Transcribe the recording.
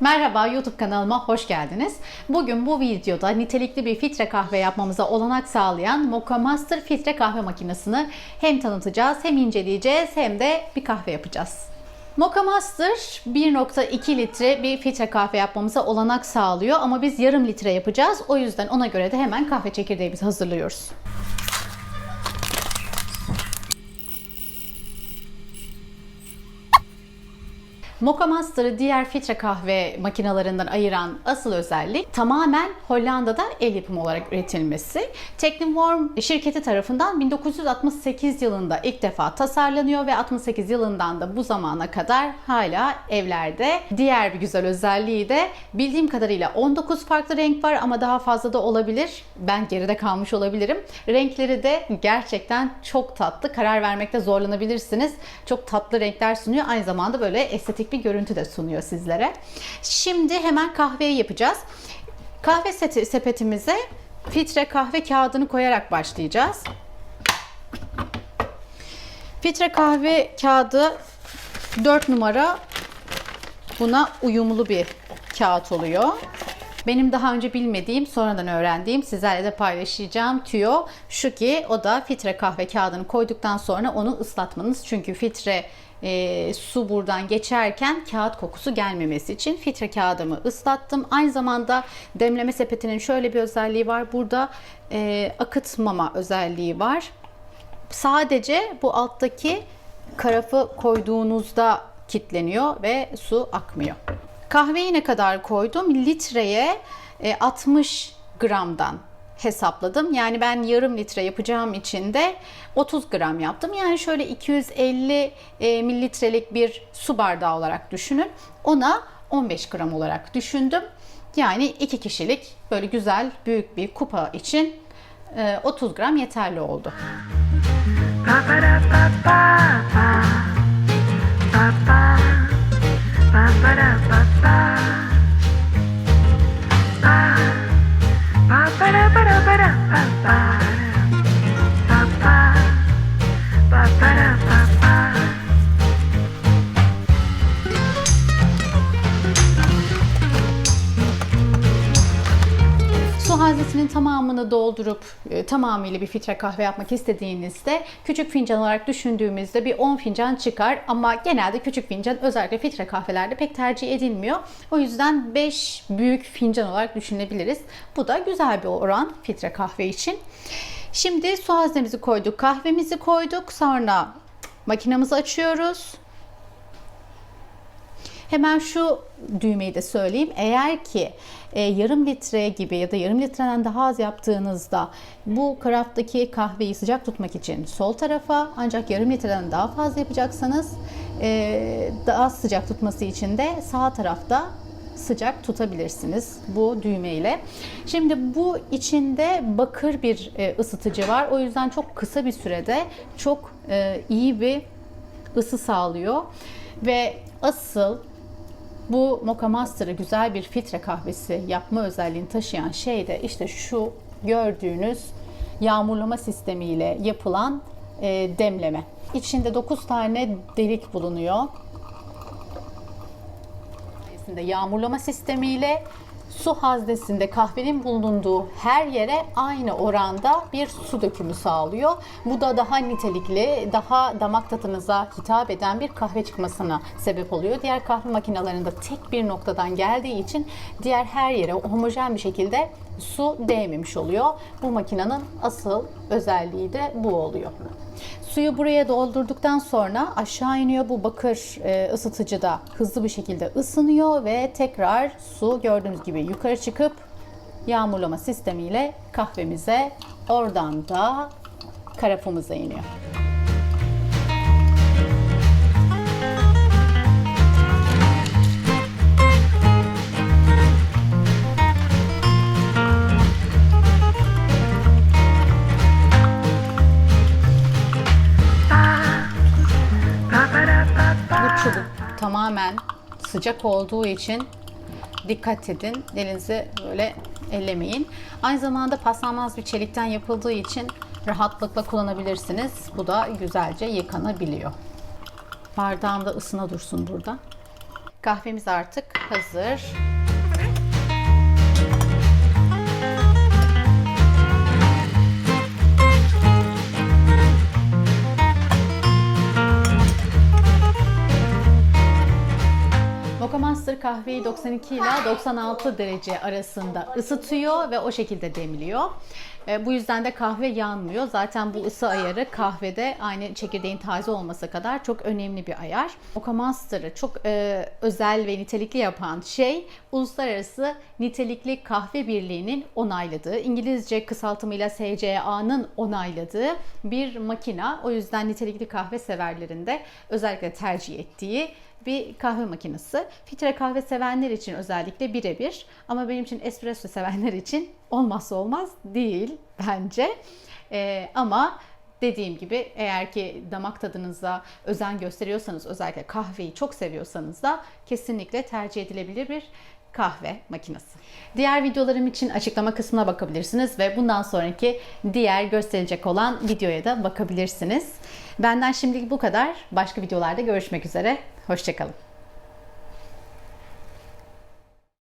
Merhaba YouTube kanalıma hoş geldiniz. Bugün bu videoda nitelikli bir filtre kahve yapmamıza olanak sağlayan Mocha Master filtre kahve makinesini hem tanıtacağız hem inceleyeceğiz hem de bir kahve yapacağız. Mocha Master 1.2 litre bir filtre kahve yapmamıza olanak sağlıyor ama biz yarım litre yapacağız. O yüzden ona göre de hemen kahve çekirdeğimizi hazırlıyoruz. Mocha Master'ı diğer filtre kahve makinalarından ayıran asıl özellik tamamen Hollanda'da el yapımı olarak üretilmesi. Techniform şirketi tarafından 1968 yılında ilk defa tasarlanıyor ve 68 yılından da bu zamana kadar hala evlerde. Diğer bir güzel özelliği de bildiğim kadarıyla 19 farklı renk var ama daha fazla da olabilir. Ben geride kalmış olabilirim. Renkleri de gerçekten çok tatlı. Karar vermekte zorlanabilirsiniz. Çok tatlı renkler sunuyor. Aynı zamanda böyle estetik bir görüntü de sunuyor sizlere. Şimdi hemen kahveyi yapacağız. Kahve seti, sepetimize filtre kahve kağıdını koyarak başlayacağız. Filtre kahve kağıdı 4 numara buna uyumlu bir kağıt oluyor. Benim daha önce bilmediğim, sonradan öğrendiğim, sizlerle de paylaşacağım tüyo şu ki o da filtre kahve kağıdını koyduktan sonra onu ıslatmanız. Çünkü filtre e, su buradan geçerken kağıt kokusu gelmemesi için filtre kağıdımı ıslattım. Aynı zamanda demleme sepetinin şöyle bir özelliği var. Burada e, akıtmama özelliği var. Sadece bu alttaki karafı koyduğunuzda kitleniyor ve su akmıyor. Kahveyi ne kadar koydum? Litreye e, 60 gramdan hesapladım. Yani ben yarım litre yapacağım için de 30 gram yaptım. Yani şöyle 250 e, mililitrelik bir su bardağı olarak düşünün. Ona 15 gram olarak düşündüm. Yani iki kişilik böyle güzel büyük bir kupa için e, 30 gram yeterli oldu. Haznesinin tamamını doldurup e, tamamıyla bir filtre kahve yapmak istediğinizde küçük fincan olarak düşündüğümüzde bir 10 fincan çıkar ama genelde küçük fincan özellikle filtre kahvelerde pek tercih edilmiyor. O yüzden 5 büyük fincan olarak düşünebiliriz. Bu da güzel bir oran filtre kahve için. Şimdi su haznemizi koyduk, kahvemizi koyduk. Sonra makinamızı açıyoruz. Hemen şu düğmeyi de söyleyeyim. Eğer ki e, yarım litre gibi ya da yarım litreden daha az yaptığınızda bu karaftaki kahveyi sıcak tutmak için sol tarafa ancak yarım litreden daha fazla yapacaksanız e, daha sıcak tutması için de sağ tarafta sıcak tutabilirsiniz bu düğme ile. Şimdi bu içinde bakır bir e, ısıtıcı var. O yüzden çok kısa bir sürede çok e, iyi bir ısı sağlıyor. Ve asıl bu Mocha Master'ı güzel bir filtre kahvesi yapma özelliğini taşıyan şey de işte şu gördüğünüz yağmurlama sistemiyle yapılan e, demleme. İçinde 9 tane delik bulunuyor. Yağmurlama sistemiyle su haznesinde kahvenin bulunduğu her yere aynı oranda bir su dökümü sağlıyor. Bu da daha nitelikli, daha damak tadınıza hitap eden bir kahve çıkmasına sebep oluyor. Diğer kahve makinelerinde tek bir noktadan geldiği için diğer her yere homojen bir şekilde su değmemiş oluyor. Bu makinenin asıl özelliği de bu oluyor. Suyu buraya doldurduktan sonra aşağı iniyor. Bu bakır e, ısıtıcıda hızlı bir şekilde ısınıyor ve tekrar su gördüğünüz gibi yukarı çıkıp yağmurlama sistemiyle kahvemize oradan da karafımıza iniyor. Bu çubuk tamamen sıcak olduğu için dikkat edin. Elinizi böyle ellemeyin. Aynı zamanda paslanmaz bir çelikten yapıldığı için rahatlıkla kullanabilirsiniz. Bu da güzelce yıkanabiliyor. Bardağım da ısına dursun burada. Kahvemiz artık hazır. Kahveyi 92 ila 96 derece arasında ısıtıyor ve o şekilde demliyor. E, bu yüzden de kahve yanmıyor. Zaten bu ısı ayarı kahvede aynı çekirdeğin taze olması kadar çok önemli bir ayar. Mocha Master'ı çok e, özel ve nitelikli yapan şey Uluslararası Nitelikli Kahve Birliği'nin onayladığı, İngilizce kısaltımıyla SCA'nın onayladığı bir makina. O yüzden nitelikli kahve severlerinde özellikle tercih ettiği bir kahve makinesi. Filtre kahve sevenler için özellikle birebir ama benim için espresso sevenler için olmazsa olmaz değil bence. Ee, ama dediğim gibi eğer ki damak tadınıza özen gösteriyorsanız özellikle kahveyi çok seviyorsanız da kesinlikle tercih edilebilir bir kahve makinesi. Diğer videolarım için açıklama kısmına bakabilirsiniz ve bundan sonraki diğer gösterilecek olan videoya da bakabilirsiniz. Benden şimdilik bu kadar. Başka videolarda görüşmek üzere. Hoşçakalın.